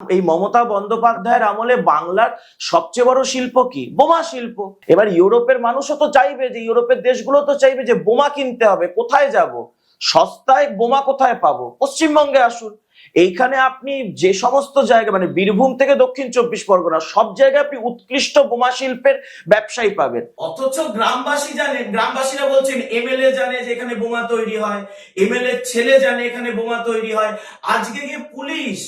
এই মমতা বন্দ্যোপাধ্যায়ের আমলে বাংলার সবচেয়ে বড় শিল্প কি? বোমা শিল্প। এবার ইউরোপের মানুষও তো চাইবে যে, ইউরোপের দেশগুলো তো চাইবে যে, বোমা কিনতে হবে, কোথায় যাব? সস্তায় বোমা কোথায় পাবো? পশ্চিমবঙ্গে আসুন। এইখানে আপনি যে সমস্ত জায়গা মানে বীরভূম থেকে দক্ষিণ চব্বিশ পরগনা, সব জায়গায় আপনি উৎকৃষ্ট বোমা শিল্পের ব্যবসায়ী পাবেন। অথচ গ্রামবাসী জানে গ্রামবাসীরা বলছেন, এমএলএ জানে যে এখানে বোমা তৈরি হয় এমএলএ ছেলে জানে এখানে বোমা তৈরি হয়। আজকে গিয়ে পুলিশ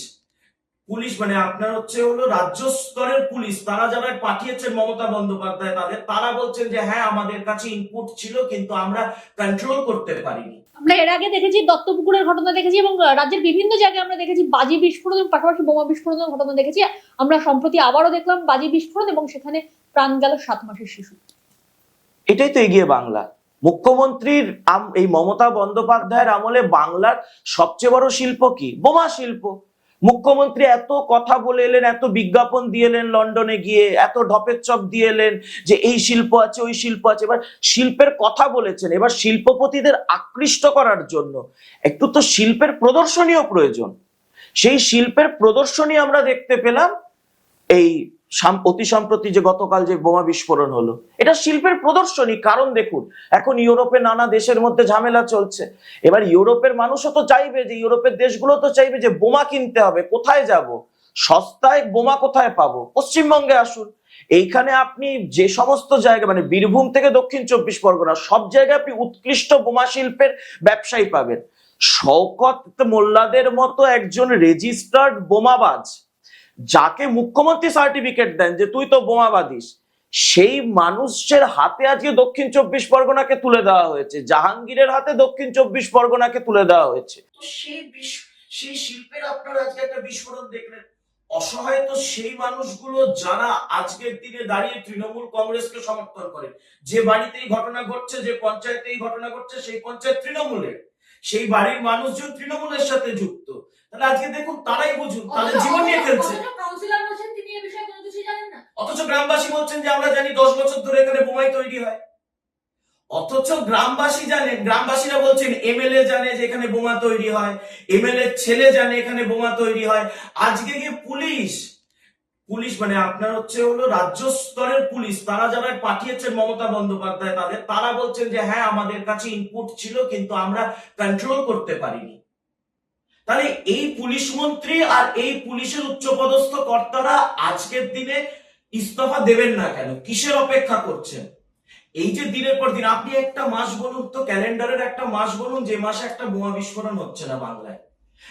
পুলিশ মানে আপনার হচ্ছে হলো রাজ্য স্তরের পুলিশ তারা যারা পাঠিয়েছেন মমতা বন্দ্যোপাধ্যায় তাদের তারা বলছেন যে হ্যাঁ আমাদের কাছে ইনপুট ছিল কিন্তু আমরা কন্ট্রোল করতে পারিনি। আমরা এর আগে দেখেছি দত্তপুকুরের ঘটনা দেখেছি এবং রাজ্যের বিভিন্ন জায়গায় আমরা দেখেছি বাজি বিস্ফোরণ পাশাপাশি বোমা বিস্ফোরণের ঘটনা দেখেছি। আমরা সম্প্রতি আবারও দেখলাম বাজি বিস্ফোরণ এবং সেখানে প্রাণ গেল সাত মাসের শিশু। এটাই তো এগিয়ে বাংলা। মুখ্যমন্ত্রীর আম- এই মমতা বন্দ্যোপাধ্যায়ের আমলে বাংলার সবচেয়ে বড় শিল্প কি? বোমা শিল্প। মুখ্যমন্ত্রী এত কথা বলে এলেন, এত বিজ্ঞাপন দিয়ে এলেন লন্ডনে গিয়ে, এত ঢপের চপ দিয়ে এলেন যে এই শিল্প আছে, ওই শিল্প আছে। এবার শিল্পের কথা বলেছেন, এবার শিল্পপতিদের আকৃষ্ট করার জন্য একটু তো শিল্পের প্রদর্শনীও প্রয়োজন। সেই শিল্পের প্রদর্শনী আমরা দেখতে পেলাম এই অতি সম্প্রতি যে গতকাল যে বোমা বিস্ফোরণ হলো, এটা শিল্পের প্রদর্শনী। কারণ দেখুন, এখন ইউরোপে নানা দেশের মধ্যে ঝামেলা চলছে। এবার ইউরোপের মানুষও তো চাইবে যে, ইউরোপের দেশগুলো তো চাইবে যে বোমা কিনতে হবে, কোথায় যাব? সস্তায় বোমা কোথায় পাবো? পশ্চিমবঙ্গে আসুন। এইখানে আপনি যে সমস্ত জায়গা মানে বীরভূম থেকে দক্ষিণ চব্বিশ পরগনা, সব জায়গায় আপনি উৎকৃষ্ট বোমা শিল্পের ব্যবসায়ী পাবেন। শওকত মোল্লাদের মতো একজন রেজিস্টার্ড বোমাবাজ যাকে মুখ্যমন্ত্রী সার্টিফিকেট দেন যে তুই তো বোমাবাদিস সেই মানুষের হাতে আজকে দক্ষিণ চব্বিশ পরগনাকে তুলে দেওয়া হয়েছে, জাহাঙ্গীরের হাতে দক্ষিণ চব্বিশ পরগনাকে তুলে দেওয়া হয়েছে। সেই সেই শিল্পের আপনারা আজকে একটা বিস্ফোরণ দেখলেন। অসহায় তো সেই মানুষগুলো যারা আজকের দিনে দাঁড়িয়ে তৃণমূল কংগ্রেসকে সমর্থন করে। যে বাড়িতে এই ঘটনা ঘটছে, যে পঞ্চায়েতে এই ঘটনা ঘটছে, সেই পঞ্চায়েত তৃণমূলের। সেই বাড়ির মানুষজন তৃণমূলের সাথে যুক্ত। আজকে দেখুন তারাই বুঝুন তাদের জীবন নিয়ে খেলছে। কাউন্সিলর বলছেন তিনি এ বিষয়ে কোনো কিছুই জানেন না। অথচ গ্রামবাসী বলছেন যে আমরা জানি দশ বছর ধরে এখানে বোমাই তৈরি হয়। অথচ গ্রামবাসী জানেন গ্রামবাসীরা বলছেন এমএলএ জানে যে এখানে বোমা তৈরি হয় এমএলএ ছেলে জানে এখানে বোমা তৈরি হয়। আজকে গিয়ে পুলিশ পুলিশ মানে আপনার হচ্ছে হলো রাজ্য স্তরের পুলিশ তারা যারা পাঠিয়েছেন মমতা বন্দ্যোপাধ্যায় তাদের তারা বলছেন যে হ্যাঁ আমাদের কাছে ইনপুট ছিল কিন্তু আমরা কন্ট্রোল করতে পারিনি। তাহলে এই পুলিশ মন্ত্রী আর এই পুলিশের উচ্চপদস্থ কর্তারা আজকের দিনে ইস্তফা দেবেন না কেন? কিসের অপেক্ষা করছেন? এই যে দিনের পর দিন, আপনি একটা মাস বলুন তো, ক্যালেন্ডারের একটা মাস বলুন, যে মাসে একটা বোমা বিস্ফোরণ হচ্ছে না বাংলায়।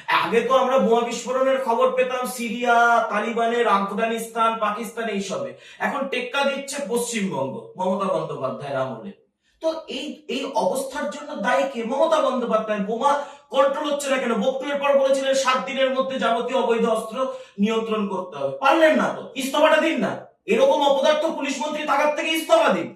আগে তো আমরা বোমা বিস্ফোরণের খবর পেতাম, সিরিয়া, তালিবানের আফগানিস্তান, পাকিস্তান, এইসবে। এখন টেক্কা দিচ্ছে পশ্চিমবঙ্গ, মমতা বন্দ্যোপাধ্যায়ের আমলে। তো এই এই অবস্থার জন্য দায়ী কে? মমতা বন্দ্যোপাধ্যায়। বোমা কন্ট্রোল হচ্ছে না কেন? বক্তব্যের পর বলেছিলেন, সাত দিনের মধ্যে যাবতীয় অবৈধ অস্ত্র নিয়ন্ত্রণ করতে হবে। পারলেন না তো? ইস্তফাটা দিন না। এরকম অপদার্থ পুলিশ মন্ত্রী থাকার থেকে ইস্তফা দিন।